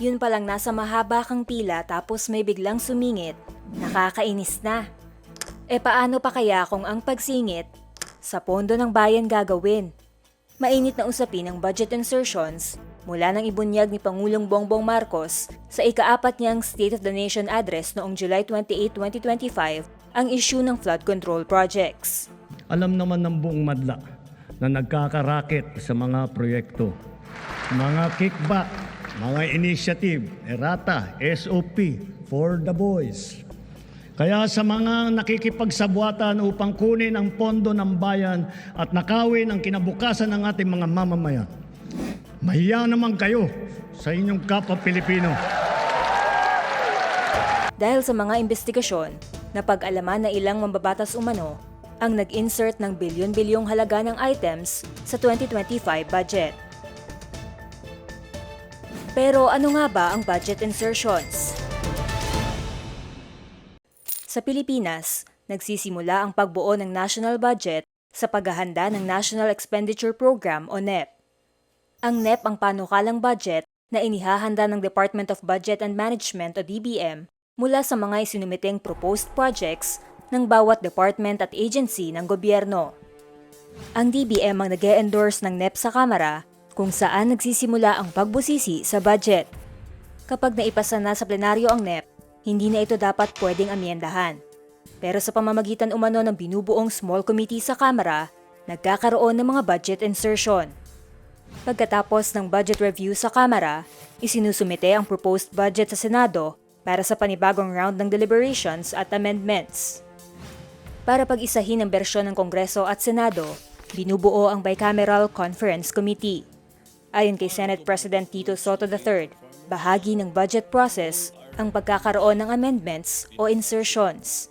Yun palang nasa mahaba kang pila tapos may biglang sumingit, nakakainis na. E paano pa kaya kung ang pagsingit sa pondo ng bayan gagawin? Mainit na usapin ang budget insertions mula nang ibunyag ni Pangulong Bongbong Marcos sa ikaapat niyang State of the Nation address noong July 28, 2025 ang issue ng flood control projects. Alam naman ng buong madla na nagkakaraket sa mga proyekto. Mga kickback, mga initiative, errata, SOP, for the boys. Kaya sa mga nakikipagsabwatan upang kunin ang pondo ng bayan at nakawin ang kinabukasan ng ating mga mamamayan, mahiya naman kayo sa inyong kapwa Pilipino. Dahil sa mga investigasyon, napag-alaman na ilang mambabatas umano ang nag-insert ng bilyon-bilyong halaga ng items sa 2025 budget. Pero ano nga ba ang budget insertions? Sa Pilipinas, nagsisimula ang pagbuo ng national budget sa paghahanda ng National Expenditure Program o NEP. Ang NEP ang panukalang budget na inihahanda ng Department of Budget and Management o DBM mula sa mga isinumiteng proposed projects ng bawat department at agency ng gobyerno. Ang DBM ang nag endorse ng NEP sa Kamara kung saan nagsisimula ang pagbusisi sa budget. Kapag naipasa na sa plenaryo ang NEP, hindi na ito dapat pwedeng amyendahan. Pero sa pamamagitan umano ng binubuong small committee sa Kamara, nagkakaroon ng mga budget insertion. Pagkatapos ng budget review sa Kamara, isinusumite ang proposed budget sa Senado para sa panibagong round ng deliberations at amendments. Para pag-isahin ang bersyon ng Kongreso at Senado, binubuo ang Bicameral Conference Committee. Ayon kay Senate President Tito Soto III, bahagi ng budget process ang pagkakaroon ng amendments o insertions.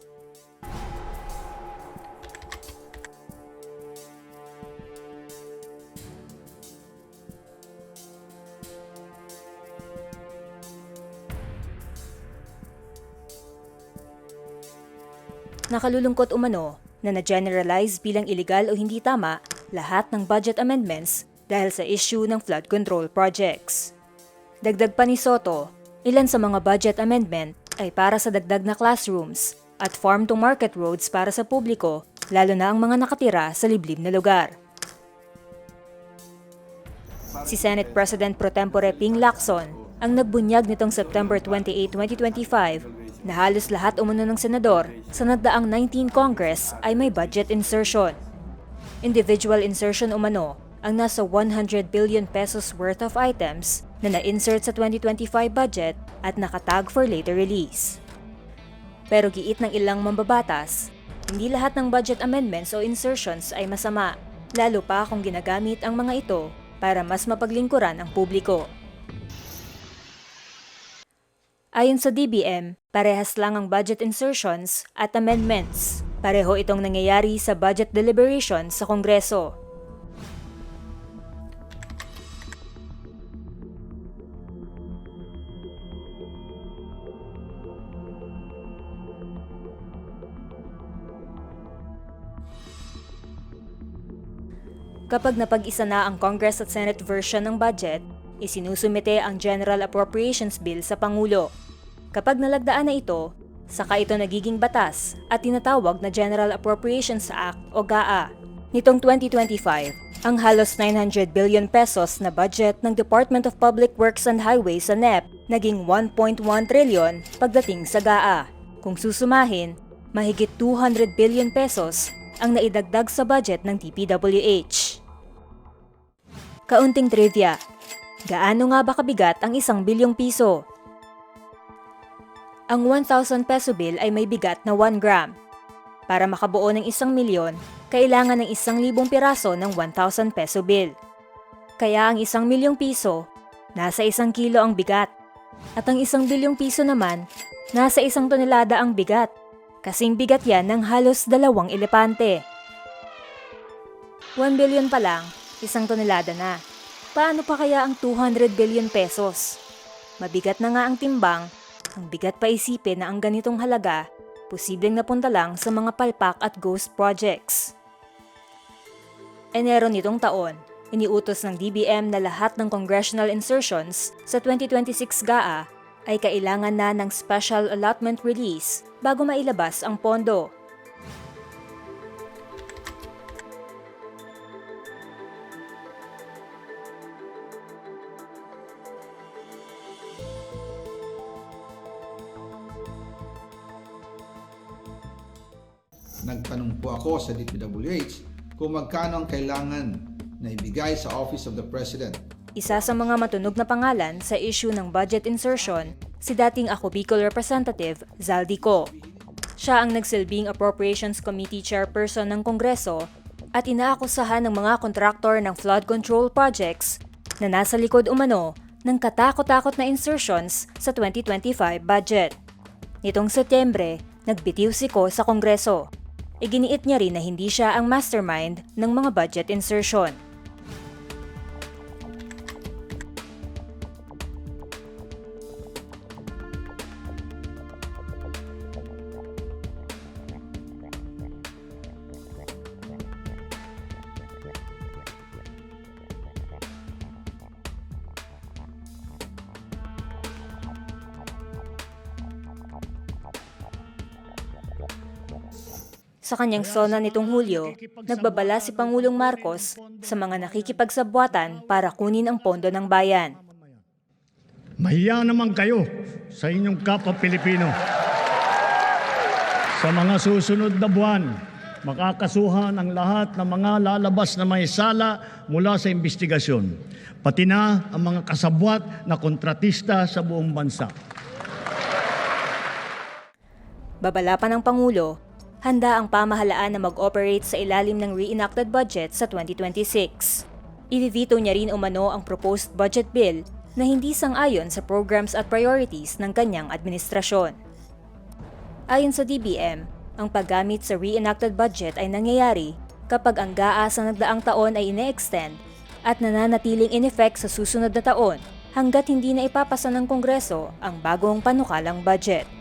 Nakalulungkot umano na na-generalize bilang illegal o hindi tama lahat ng budget amendments dahil sa issue ng flood control projects. Dagdag pa ni Soto, ilan sa mga budget amendment ay para sa dagdag na classrooms at farm-to-market roads para sa publiko, lalo na ang mga nakatira sa liblib na lugar. Si Senate President Pro Tempore Ping Lacson ang nagbunyag nitong September 28, 2025 na halos lahat umano ng senador sa nagdaang 19 Congress ay may budget insertion. Individual insertion umano ang nasa 100 billion pesos worth of items na na-insert sa 2025 budget at nakatag for later release. Pero giit ng ilang mambabatas, hindi lahat ng budget amendments o insertions ay masama, lalo pa kung ginagamit ang mga ito para mas mapaglingkuran ang publiko. Ayon sa DBM, parehas lang ang budget insertions at amendments. Pareho itong nangyayari sa budget deliberation sa Kongreso. Kapag napag-isa na ang Congress at Senate version ng budget, isinusumite ang General Appropriations Bill sa Pangulo. Kapag nalagdaan na ito, saka ito nagiging batas at tinatawag na General Appropriations Act o GAA. Nitong 2025, ang halos 900 billion pesos na budget ng Department of Public Works and Highways sa NEP naging 1.1 trillion pagdating sa GAA. Kung susumahin, mahigit 200 billion pesos ang naidagdag sa budget ng DPWH. Kaunting trivia. Gaano nga ba kabigat ang isang bilyong piso? Ang 1,000 peso bill ay may bigat na 1 gram. Para makabuo ng isang milyon, kailangan ng isang libong piraso ng 1,000 peso bill. Kaya ang isang milyong piso, nasa isang kilo ang bigat. At ang isang bilyong piso naman, nasa isang tonelada ang bigat. Kasing bigat yan ng halos dalawang elepante. 1 billion pa lang, isang tonelada na. Paano pa kaya ang 200 billion pesos? Mabigat na nga ang timbang, ang bigat pa isipin na ang ganitong halaga, posibleng napunta lang sa mga palpak at ghost projects. Enero nitong taon, iniutos ng DBM na lahat ng congressional insertions sa 2026 GAA ay kailangan na ng special allotment release bago mailabas ang pondo. Nagtanong po ako sa DPWH kung magkano ang kailangan na ibigay sa Office of the President. Isa sa mga matunog na pangalan sa issue ng budget insertion, si dating ako Bicol Representative Zaldi Co. Siya ang nagsilbing Appropriations Committee Chairperson ng Kongreso at inaakusahan ng mga kontraktor ng flood control projects na nasa likod umano ng katakot-takot na insertions sa 2025 budget. Nitong Setyembre, nagbitiw si Ko sa Kongreso. Iginiit niya rin na hindi siya ang mastermind ng mga budget insertion. Sa kanyang sona nitong Hulyo, nagbabala si Pangulong Marcos sa mga nakikipagsabwatan para kunin ang pondo ng bayan. Mahiya naman kayo sa inyong kapwa Pilipino. Sa mga susunod na buwan, makakasuhan ang lahat ng mga lalabas na may sala mula sa investigasyon, pati na ang mga kasabwat na kontratista sa buong bansa. Babala pa ng Pangulo, handa ang pamahalaan na mag-operate sa ilalim ng reenacted budget sa 2026. Ivivito niya rin umano ang proposed budget bill na hindi sang-ayon sa programs at priorities ng kanyang administrasyon. Ayon sa DBM, ang paggamit sa reenacted budget ay nangyayari kapag ang GAA sa nagdaang taon ay ine-extend at nananatiling in effect sa susunod na taon hanggat hindi na ipapasa ng Kongreso ang bagong panukalang budget.